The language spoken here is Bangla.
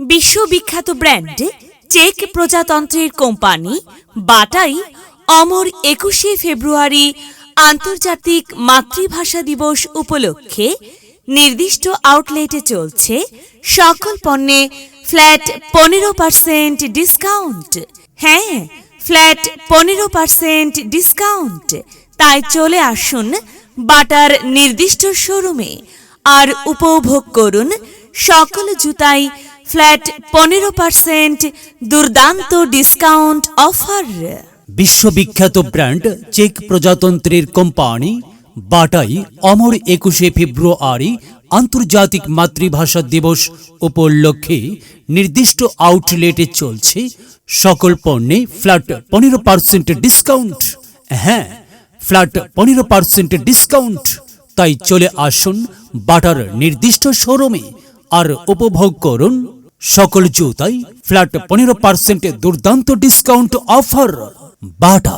বিশ্ববিখ্যাত ব্র্যান্ড চেক প্রজাতন্ত্রের কোম্পানি বাটাই অমর একুশে ফেব্রুয়ারি আন্তর্জাতিক মাতৃভাষা দিবস উপলক্ষে নির্দিষ্ট আউটলেটে চলছে সকল পণ্যে ফ্ল্যাট পনেরো পার্সেন্ট ডিসকাউন্ট। হ্যাঁ ফ্ল্যাট পনেরো পার্সেন্ট ডিসকাউন্ট। তাই চলে আসুন বাটার নির্দিষ্ট শোরুমে আর উপভোগ করুন সকল জুতাই ফ্ল্যাট পনেরো পার্সেন্ট দুর্দান্ত ডিসকাউন্ট অফার। বিশ্ববিখ্যাত ব্র্যান্ড চেক প্রজাতন্ত্রের কোম্পানি বাটাই অমর একুশে ফেব্রুয়ারি আন্তর্জাতিক মাতৃভাষা দিবস উপলক্ষে নির্দিষ্ট আউটলেটে চলছে সকল পণ্যে ফ্ল্যাট পনেরো পার্সেন্ট ডিসকাউন্ট। হ্যাঁ ফ্ল্যাট পনেরো পার্সেন্ট ডিসকাউন্ট। তাই চলে আসুন বাটার নির্দিষ্ট শোরুমে আর উপভোগ করুন সকল জুতাই ফ্ল্যাট পনেরো পার্সেন্ট দুর্দান্ত ডিসকাউন্ট অফার বাটা।